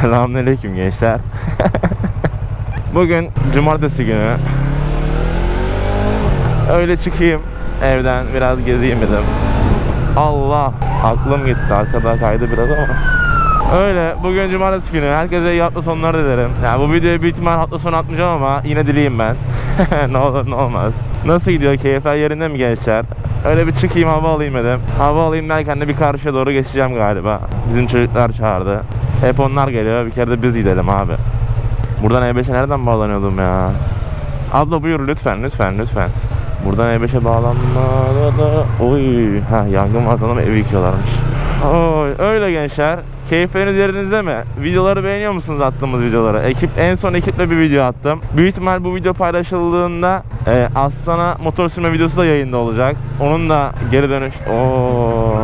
Selamünaleyküm gençler. Bugün cumartesi günü. Öyle çıkayım evden biraz gezeyim dedim. Allah aklım gitti arkada kaydı biraz ama. Öyle bugün cumartesi günü herkese iyi hafta sonları dilerim. Yani bu videoyu büyük ihtimal hafta sonu atmayacağım ama yine dileyim ben. ne olur ne olmaz. Nasıl gidiyor keyifler yerinde mi gençler? Öyle bir çıkayım hava alayım dedim. Hava alayım derken de bir karşıya doğru geçeceğim galiba. Bizim çocuklar çağırdı. Hep onlar geliyor bir kere de biz gidelim abi. Buradan E5'e nereden bağlanıyordum ya? Abla buyur lütfen lütfen lütfen. Buradan E5'e bağlanmada da... Oy, ha yangın var sanırım evi yıkıyorlarmış. Oy, öyle gençler. Keyifleriniz yerinizde mi? Videoları beğeniyor musunuz attığımız videoları? Ekip en son ekiple bir video attım. Büyük ihtimal bu video paylaşıldığında e, Aslan'a motor sürme videosu da yayında olacak. Onun da geri dönüş. Oo.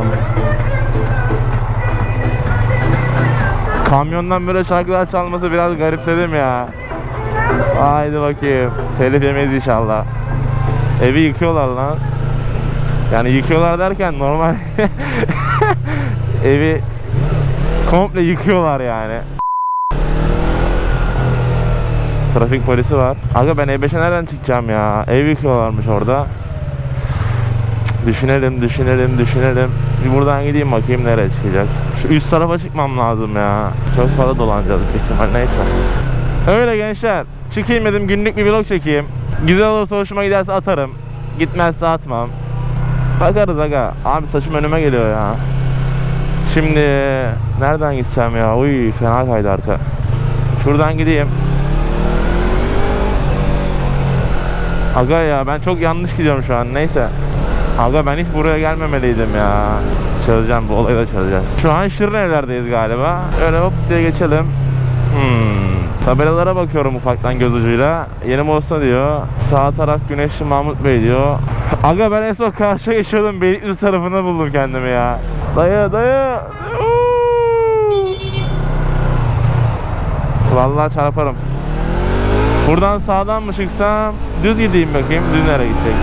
Kamyondan böyle şarkılar çalması biraz garipsedim ya. Haydi bakayım. Telif yemeyiz inşallah. Evi yıkıyorlar lan. Yani yıkıyorlar derken normal evi komple yıkıyorlar yani. Trafik polisi var. Aga ben E5'e nereden çıkacağım ya? Ev yıkıyorlarmış orada. Düşünelim, düşünelim, düşünelim. Buradan gideyim bakayım nereye çıkacak. Şu üst tarafa çıkmam lazım ya. Çok fazla dolanacağız büyük ihtimal neyse. Öyle gençler. Çıkayım dedim günlük bir vlog çekeyim. Güzel olursa hoşuma giderse atarım. Gitmezse atmam. Bakarız aga. Abi saçım önüme geliyor ya. Şimdi nereden gitsem ya? Uy fena kaydı arka. Şuradan gideyim. Aga ya ben çok yanlış gidiyorum şu an. Neyse. Aga ben hiç buraya gelmemeliydim ya. Çalacağım bu olayı da çalacağız. Şu an Şirin evlerdeyiz galiba. Öyle hop diye geçelim. Hmm. Tabelalara bakıyorum ufaktan göz ucuyla. Yeni olsa diyor. Sağ taraf Güneşli Mahmut Bey diyor. Aga ben en son karşıya geçiyordum. Beylikdüzü tarafında buldum kendimi ya. Dayı dayı. Vallahi çarparım. Buradan sağdan mı çıksam? Düz gideyim bakayım. Düz nereye gidecek?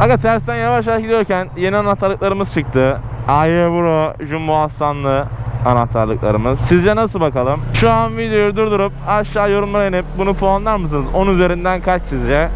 Aga tersten yavaş yavaş gidiyorken yeni anahtarlıklarımız çıktı. AY Bro Jumbo Aslanlı anahtarlıklarımız. Sizce nasıl bakalım? Şu an videoyu durdurup aşağı yorumlara inip bunu puanlar mısınız? 10 üzerinden kaç sizce?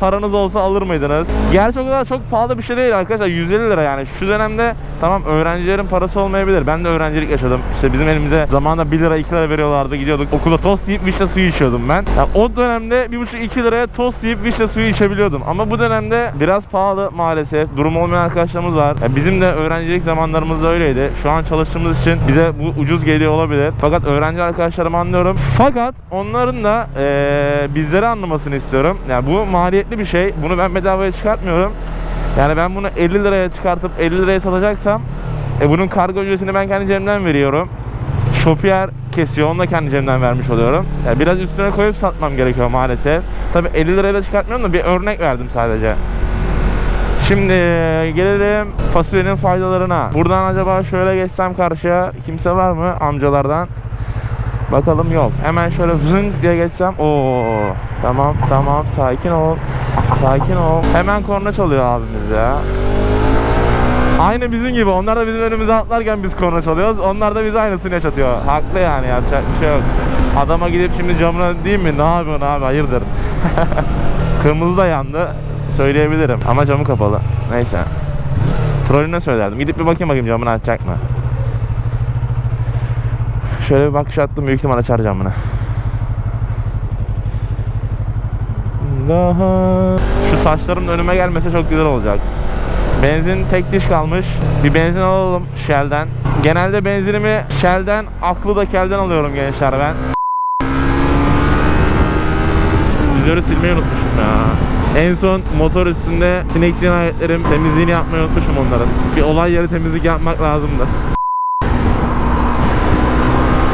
Paranız olsa alır mıydınız? Gerçi o kadar çok pahalı bir şey değil arkadaşlar. 150 lira yani. Şu dönemde tamam öğrencilerin parası olmayabilir. Ben de öğrencilik yaşadım. İşte bizim elimize zamanında 1 lira 2 lira veriyorlardı. Gidiyorduk okula tost yiyip vişne suyu içiyordum ben. Yani o dönemde 1,5-2 liraya tost yiyip vişne suyu içebiliyordum. Ama bu dönemde biraz pahalı maalesef. Durum olmayan arkadaşlarımız var. Yani bizim de öğrencilik zamanlarımızda öyleydi. Şu an çalıştığımız için bize bu ucuz geliyor olabilir. Fakat öğrenci arkadaşlarımı anlıyorum. Fakat onların da eee bizleri anlamasını istiyorum. Yani bu maliyetli bir şey. Bunu ben bedavaya çıkartmıyorum. Yani ben bunu 50 liraya çıkartıp 50 liraya satacaksam e bunun kargo ücretini ben kendi cebimden veriyorum. Şopiyer kesiyor. Onu da kendi cebimden vermiş oluyorum. Yani biraz üstüne koyup satmam gerekiyor maalesef. Tabi 50 liraya da çıkartmıyorum da bir örnek verdim sadece. Şimdi gelelim fasulyenin faydalarına. Buradan acaba şöyle geçsem karşıya kimse var mı amcalardan? Bakalım yok. Hemen şöyle zınk diye geçsem. Oo tamam tamam sakin ol. Sakin ol. Hemen korna çalıyor abimiz ya. Aynı bizim gibi. Onlar da bizim önümüze atlarken biz korna çalıyoruz. Onlar da bize aynısını yaşatıyor. Haklı yani yapacak bir şey yok. Adama gidip şimdi camına diyeyim mi? Ne yapıyorsun abi hayırdır? Kırmızı da yandı. Söyleyebilirim ama camı kapalı. Neyse. Trollüne söylerdim. Gidip bir bakayım bakayım camını açacak mı? Şöyle bir bakış attım büyük ihtimal açar camını. Daha... Şu saçlarım da önüme gelmese çok güzel olacak. Benzin tek diş kalmış. Bir benzin alalım Shell'den. Genelde benzinimi Shell'den, aklı da Kel'den alıyorum gençler ben. Vizörü silmeyi unutmuşum ya. En son motor üstünde sinek cinayetlerim temizliğini yapmayı unutmuşum onların. Bir olay yeri temizlik yapmak lazımdı.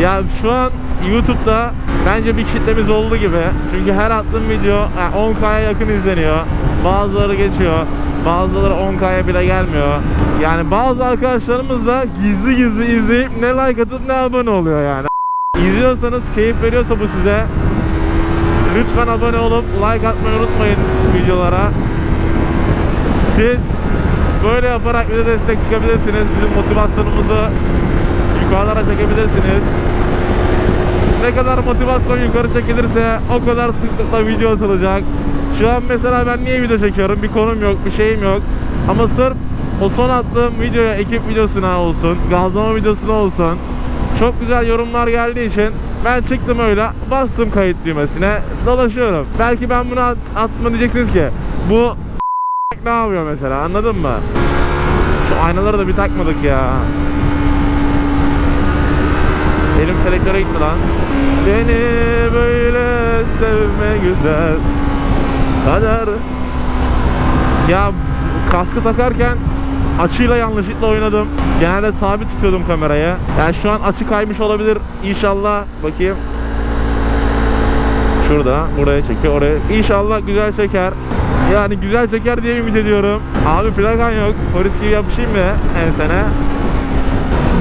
Ya şu an YouTube'da bence bir kitlemiz oldu gibi. Çünkü her attığım video yani 10K'ya yakın izleniyor. Bazıları geçiyor. Bazıları 10K'ya bile gelmiyor. Yani bazı arkadaşlarımız da gizli gizli izleyip ne like atıp ne abone oluyor yani. İzliyorsanız keyif veriyorsa bu size lütfen abone olup like atmayı unutmayın videolara. Siz böyle yaparak bize destek çıkabilirsiniz. Bizim motivasyonumuzu yukarılara çekebilirsiniz. Ne kadar motivasyon yukarı çekilirse o kadar sıklıkla video atılacak. Şu an mesela ben niye video çekiyorum? Bir konum yok, bir şeyim yok. Ama sırf o son attığım videoya, ekip videosuna olsun, gazlama videosuna olsun çok güzel yorumlar geldiği için ben çıktım öyle bastım kayıt düğmesine dolaşıyorum. Belki ben bunu at, atma diyeceksiniz ki bu ne yapıyor mesela anladın mı? Şu aynaları da bir takmadık ya. Elim selektöre gitti lan. Seni böyle sevme güzel Kader Ya kaskı takarken açıyla yanlışlıkla oynadım. Genelde sabit tutuyordum kamerayı. Yani şu an açı kaymış olabilir. İnşallah bakayım. Şurada, buraya çekiyor, oraya. İnşallah güzel çeker. Yani güzel çeker diye ümit ediyorum. Abi plakan yok. Polis gibi yapışayım mı ensene?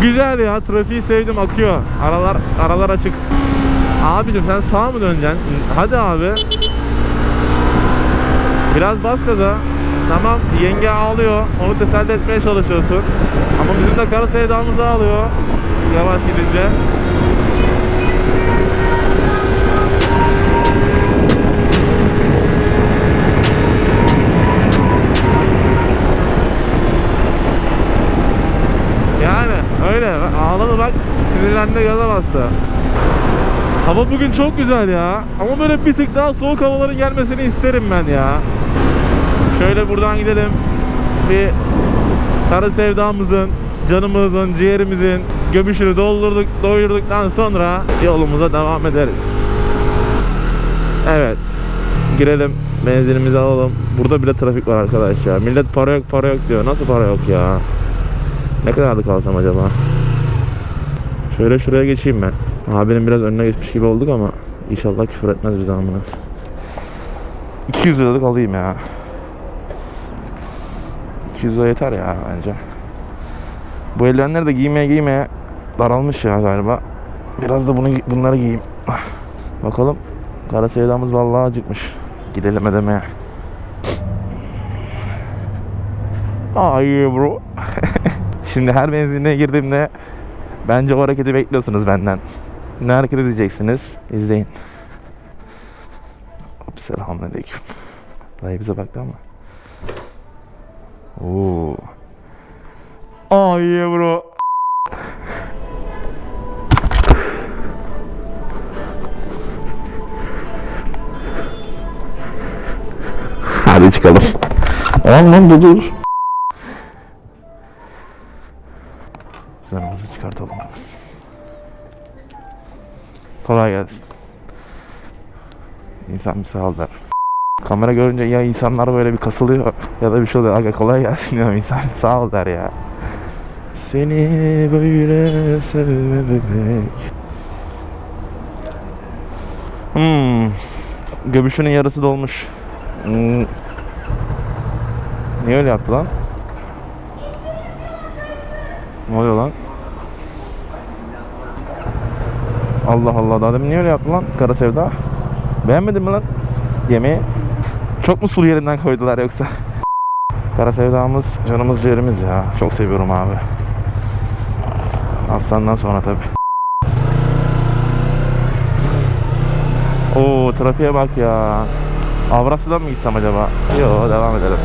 Güzel ya. Trafiği sevdim. Akıyor. Aralar aralar açık. Abicim sen sağa mı döneceksin? Hadi abi. Biraz bas gaza. Tamam yenge ağlıyor. Onu teselli etmeye çalışıyorsun. Ama bizim de kara sevdamız ağlıyor. Yavaş gidince. Öyle. Ağladı bak. Sinirlendi gaza bastı. Hava bugün çok güzel ya. Ama böyle bir tık daha soğuk havaların gelmesini isterim ben ya. Şöyle buradan gidelim. Bir kara sevdamızın, canımızın, ciğerimizin göbüşünü doldurduk, doyurduktan sonra yolumuza devam ederiz. Evet. Girelim. Benzinimizi alalım. Burada bile trafik var arkadaş ya. Millet para yok para yok diyor. Nasıl para yok ya? Ne kadardı kalsam acaba? Şöyle şuraya geçeyim ben. Abinin biraz önüne geçmiş gibi olduk ama inşallah küfür etmez bize amına. 200 liralık alayım ya. 200 lira yeter ya bence. Bu eldivenleri de giymeye giymeye daralmış ya galiba. Biraz da bunu bunları giyeyim. Ah. Bakalım. Kara sevdamız vallahi acıkmış. Gidelim ödemeye. Ay bro. Şimdi her benzinliğe girdiğimde bence o hareketi bekliyorsunuz benden. Ne hareket edeceksiniz? İzleyin. Hop, Selamünaleyküm. Dayı bize baktı ama. Oo. Ay bro. Hadi çıkalım. Aman lan dur dur. Zarımızı çıkartalım. Kolay gelsin. İnsan bir sağ ol der. Kamera görünce ya insanlar böyle bir kasılıyor ya da bir şey oluyor. Aga kolay gelsin diyorum insan sağ ol der ya. Seni böyle sevme bebek. Hmm. Göbüşünün yarısı dolmuş. Hmm. Niye öyle yaptı lan? Ne oluyor lan? Allah Allah daha niye öyle yaptı lan Kara Sevda? Beğenmedin mi lan yemeği? Çok mu sulu yerinden koydular yoksa? Kara Sevda'mız canımız ciğerimiz ya. Çok seviyorum abi. Aslandan sonra tabi. Oo trafiğe bak ya. Avrasya'dan mı gitsem acaba? Yo devam edelim.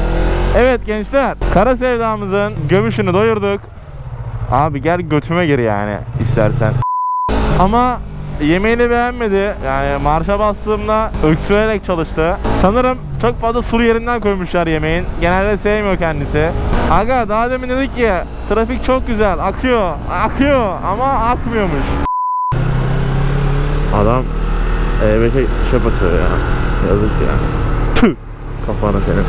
Evet gençler. Kara Sevda'mızın göbüşünü doyurduk. Abi gel götüme gir yani istersen. Ama yemeğini beğenmedi. Yani marşa bastığımda öksürerek çalıştı. Sanırım çok fazla sulu yerinden koymuşlar yemeğin. Genelde sevmiyor kendisi. Aga daha demin dedik ki trafik çok güzel akıyor. Akıyor ama akmıyormuş. Adam E5'e çöp atıyor ya. Yazık ya. Tüh. Kafana senin.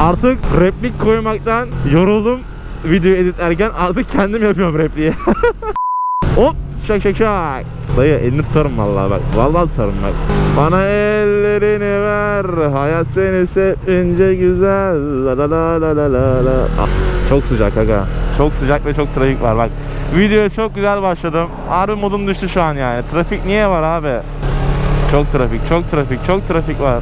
Artık replik koymaktan yoruldum video editlerken artık kendim yapıyorum repliği. Hop şak şak şak. Dayı elini tutarım vallahi bak. Vallahi tutarım bak. Bana ellerini ver. Hayat seni sevince güzel. La la la la la la la. Ah, Çok sıcak aga. Çok sıcak ve çok trafik var bak. Videoya çok güzel başladım. Harbi modum düştü şu an yani. Trafik niye var abi? Çok trafik, çok trafik, çok trafik var.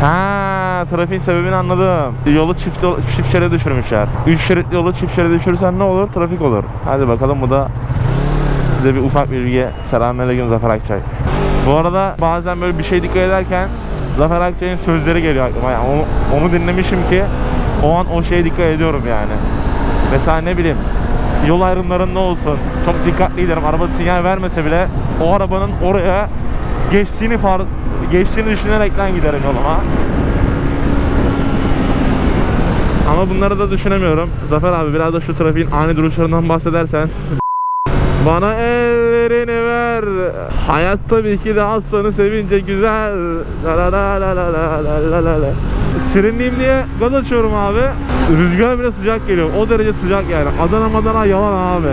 Ha, trafiğin sebebini anladım. Yolu çift çift şeride düşürmüşler. 3 şeritli yolu çift şeride düşürürsen ne olur? Trafik olur. Hadi bakalım bu da Size bir ufak bir bilgi. Selamünaleyküm Zafer Akçay. Bu arada bazen böyle bir şey dikkat ederken Zafer Akçay'ın sözleri geliyor aklıma. Yani onu, onu dinlemişim ki o an o şeye dikkat ediyorum yani. Mesela ne bileyim yol ayrımlarında olsun. Çok dikkatli giderim. Araba sinyal vermese bile o arabanın oraya geçtiğini far geçtiğini düşünerekten giderim yoluma. Ama bunları da düşünemiyorum. Zafer abi biraz da şu trafiğin ani duruşlarından bahsedersen. Bana ellerini ver. Hayat tabii ki de aslanı sevince güzel. La la la la la la la la la. Serinleyeyim diye gaz açıyorum abi. Rüzgar bile sıcak geliyor. O derece sıcak yani. Adana madana yalan abi.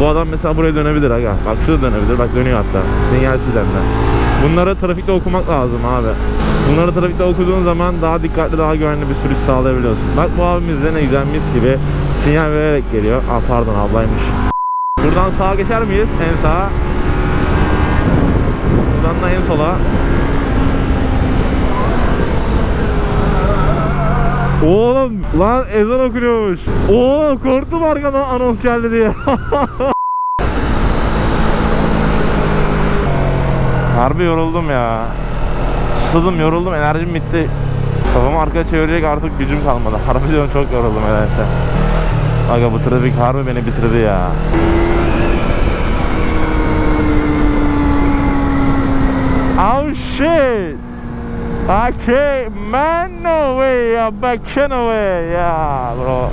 Bu adam mesela buraya dönebilir aga. Bak şurada dönebilir. Bak dönüyor hatta. Sinyalsiz hem de. Bunları trafikte okumak lazım abi. Bunları trafikte okuduğun zaman daha dikkatli, daha güvenli bir sürüş sağlayabiliyorsun. Bak bu abimiz de ne güzel mis gibi sinyal vererek geliyor. Aa pardon ablaymış. Buradan sağa geçer miyiz? En sağa. Buradan da en sola. Oğlum lan ezan okunuyormuş. Oo korktum arkadan anons geldi diye. Harbi yoruldum ya. Susadım yoruldum enerjim bitti. Kafamı arkaya çevirecek artık gücüm kalmadı. Harbi diyorum çok yoruldum nedense. Aga bu trafik harbi beni bitirdi ya. Oh shit! Okay, man, no way, ya back away, ya bro.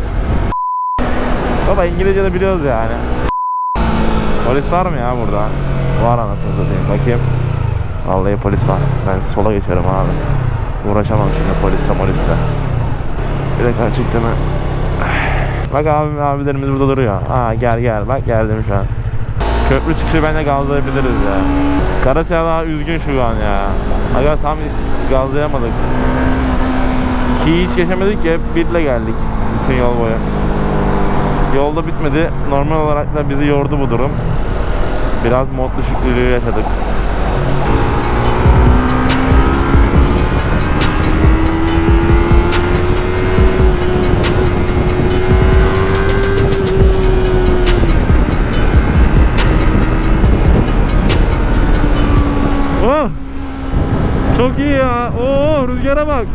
Baba İngilizce de biliyoruz yani. Polis var mı ya burada? Var anasını satayım. Bakayım. Vallahi polis var. Ben sola geçerim abi. Uğraşamam şimdi polisle polisle. Bir dakika çıktı mı? Bak abim abilerimiz burada duruyor. Aa gel gel bak geldim şu an. Köprü çıkışı bence gazlayabiliriz ya. Karasya daha üzgün şu an ya. Aga tam gazlayamadık. Ki hiç geçemedik ki hep birle geldik. Bütün yol boyu. Yolda bitmedi. Normal olarak da bizi yordu bu durum. Biraz mod düşüklüğü yaşadık. Rüzgara bak.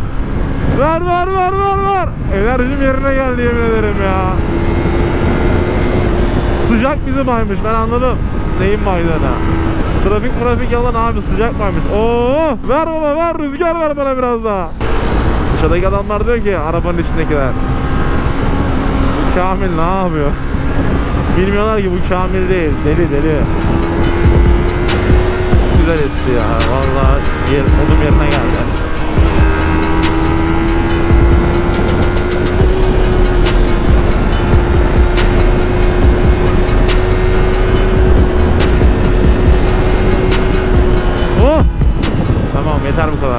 Ver ver ver ver ver. Enerjim yerine geldi yemin ederim ya. Sıcak bizi baymış ben anladım. Neyin baydığını. Trafik trafik yalan abi sıcak baymış. Oo ver baba ver rüzgar ver bana biraz daha. Dışarıdaki adamlar diyor ki arabanın içindekiler. Bu Kamil ne yapıyor? Bilmiyorlar ki bu Kamil değil. Deli deli güzel etti ya. Vallahi yer, odum yerine geldi.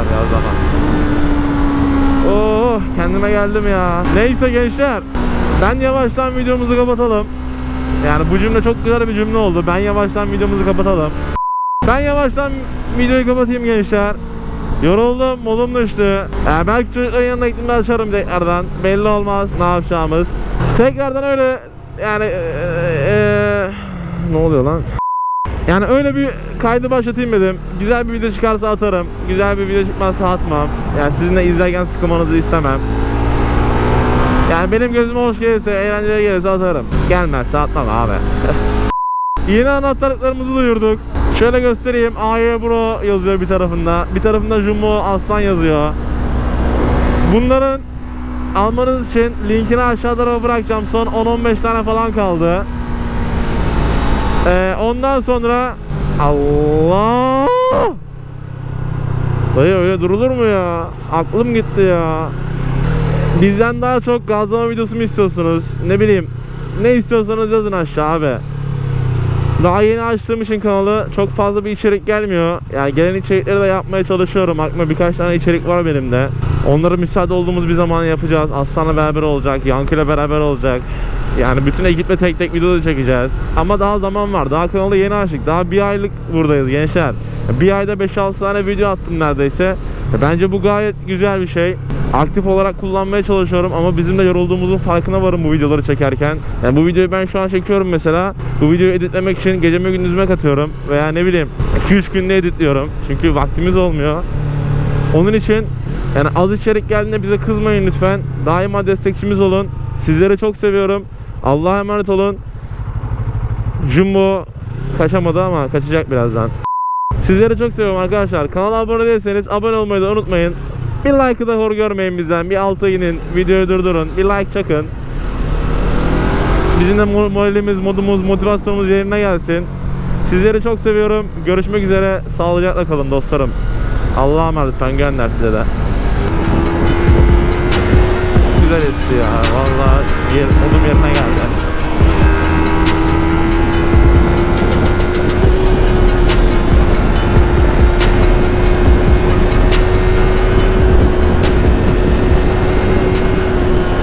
Kadar ya o zaman. Oh kendime geldim ya. Neyse gençler. Ben yavaştan videomuzu kapatalım. Yani bu cümle çok güzel bir cümle oldu. Ben yavaştan videomuzu kapatalım. Ben yavaştan videoyu kapatayım gençler. Yoruldum, modum düştü. Ee, belki çocukların yanına gittiğimde açarım tekrardan. Belli olmaz ne yapacağımız. Tekrardan öyle yani eee, eee, ne oluyor lan? Yani öyle bir kaydı başlatayım dedim. Güzel bir video çıkarsa atarım. Güzel bir video çıkmazsa atmam. Yani sizin de izlerken sıkılmanızı istemem. Yani benim gözüme hoş gelirse, eğlenceli gelirse atarım. Gelmezse atmam abi. Yeni anahtarlıklarımızı duyurduk. Şöyle göstereyim. AY Bro yazıyor bir tarafında. Bir tarafında Jumbo Aslan yazıyor. Bunların almanız için linkini aşağıda bırakacağım. Son 10-15 tane falan kaldı. Ee, ondan sonra Allah Dayı öyle durulur mu ya? Aklım gitti ya. Bizden daha çok gazlama videosu mu istiyorsunuz? Ne bileyim. Ne istiyorsanız yazın aşağı abi. Daha yeni açtığım için kanalı çok fazla bir içerik gelmiyor. Yani gelen içerikleri de yapmaya çalışıyorum. Aklıma birkaç tane içerik var benim de. Onları müsaade olduğumuz bir zaman yapacağız. Aslan'la beraber olacak, Yankı'yla beraber olacak. Yani bütün ekiple tek tek video da çekeceğiz. Ama daha zaman var. Daha kanalı yeni açtık. Daha bir aylık buradayız gençler. Bir ayda 5-6 tane video attım neredeyse. Bence bu gayet güzel bir şey. aktif olarak kullanmaya çalışıyorum ama bizim de yorulduğumuzun farkına varım bu videoları çekerken. Yani bu videoyu ben şu an çekiyorum mesela. Bu videoyu editlemek için geceme gündüzüme katıyorum veya ne bileyim 2-3 günde editliyorum. Çünkü vaktimiz olmuyor. Onun için yani az içerik geldiğinde bize kızmayın lütfen. Daima destekçimiz olun. Sizleri çok seviyorum. Allah'a emanet olun. Jumbo kaçamadı ama kaçacak birazdan. Sizleri çok seviyorum arkadaşlar. Kanala abone değilseniz abone olmayı da unutmayın. Bir like'ı da hor görmeyin bizden. Bir alta inin. Videoyu durdurun. Bir like çakın. Bizim de mo- moralimiz, modumuz, motivasyonumuz yerine gelsin. Sizleri çok seviyorum. Görüşmek üzere. Sağlıcakla kalın dostlarım. Allah'a emanet. Ben gönder size de. Güzel esti ya. Vallahi yer, modum yerine geldi.